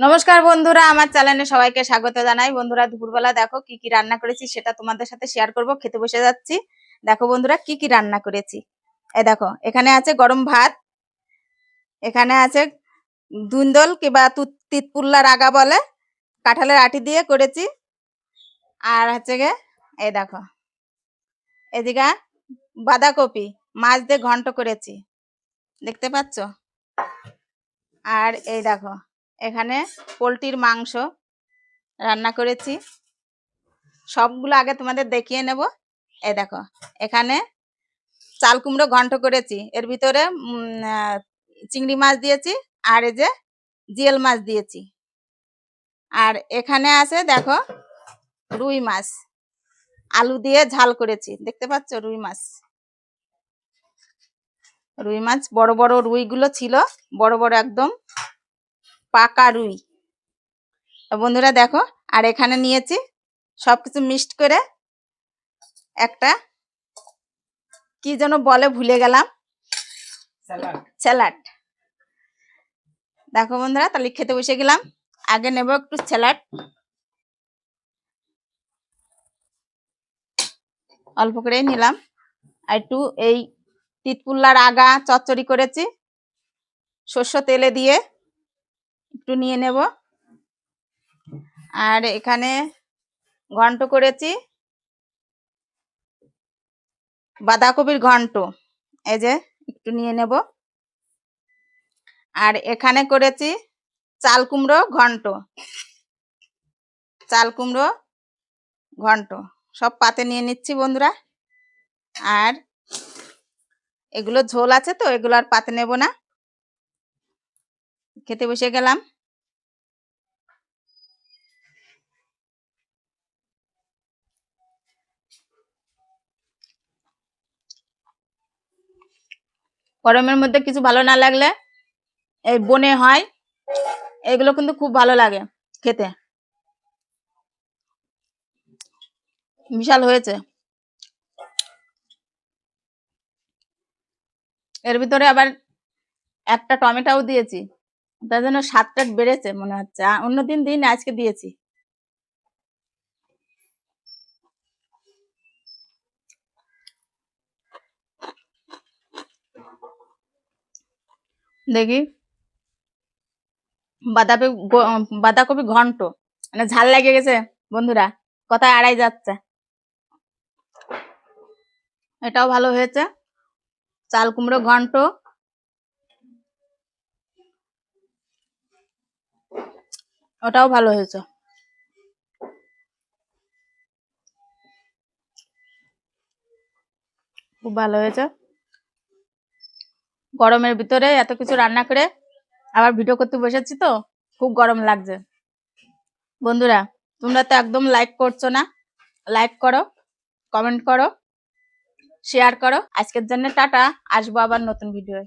নমস্কার বন্ধুরা, আমার চ্যানেলে সবাইকে স্বাগত জানাই। বন্ধুরা, দুপুরবেলা দেখো কি কি রান্না করেছি, সেটা তোমাদের সাথে শেয়ার করব। খেতে বসে যাচ্ছি। দেখো বন্ধুরা, কি কি রান্না করেছি। এ দেখো, এখানে আছে গরম ভাত, এখানে আছে দুন্দল কিংবা তু- তিতপুল্লার আগা বলে, কাঁঠালের আটি দিয়ে করেছি। আর হচ্ছে গে এই দেখো, এদিকে বাঁধাকপি, মাছ দিয়ে ঘন্ট করেছি। দেখতে পাচ্ছ? আর এই দেখো এখানে পোলট্রির মাংস রান্না করেছি। সবগুলো আগে তোমাদের দেখিয়ে নেব। এ দেখো, এখানে চাল কুমড়ো ঘন্ট করেছি। এর ভিতরে চিংড়ি মাছ দিয়েছি আর এই যে জিয়েল মাছ দিয়েছি। আর এখানে আছে দেখো রুই মাছ। আলু দিয়ে ঝাল করেছি। দেখতে পাচ্ছ রুই মাছ? রুই মাছ, বড় বড় রুইগুলো ছিল, বড় বড় একদম পাকা রুই। বন্ধুরা দেখো আর এখানে নিয়েছি সবকিছু মিক্সড করে একটা কি যেন বলে ভুলে গেলাম। স্যালাড। দেখো বন্ধুরা তাহলে খেতে বসে গেলাম। আগে নেব একটু স্যালাড। অল্প করে নিলাম। আর একটু এই তিতপুল্লার আগা চচ্চড়ি করেছি। সর্ষ তেলে দিয়ে একটু নিয়ে নেব। আর এখানে ঘন্ট করেছি। বাঁধাকপির ঘন্ট, এই যে একটু নিয়ে নেব। আর এখানে করেছি চাল কুমড়ো ঘন্ট। চাল কুমড়ো ঘন্ট, সব পাতে নিয়ে নিচ্ছি বন্ধুরা। আর এগুলো ঝোল আছে তো, এগুলো আর পাতে নেব না। খেতে বসে গেলাম। গরমের মধ্যে কিছু ভালো না লাগলে এই বনে হয়, এগুলো কিন্তু খুব ভালো লাগে খেতে। বিশাল হয়েছে। এর ভিতরে আবার একটা টমেটোও দিয়েছি, তার জন্য স্বাদটা বেড়েছে মনে হচ্ছে। অন্যদিন দিন আজকে দিয়েছি। দেখি। বাঁধাকপি বাঁধাকপি ঘন্ট। মানে ঝাল লেগে গেছে, বন্ধুরা। কথায় আড়াই যাচ্ছে। এটাও ভালো হয়েছে। চাল কুমড়ো ঘন্ট। ওটাও ভালো হয়েছে। খুব ভালো হয়েছে। গরমের ভিতরে এত কিছু রান্না করে আবার ভিডিও করতে বসেছি তো, খুব গরম লাগছে। বন্ধুরা, তোমরা তো একদম লাইক করছ না? লাইক করো কমেন্ট করো শেয়ার করো। আজকের জন্য টাটা, আসব আবার নতুন ভিডিও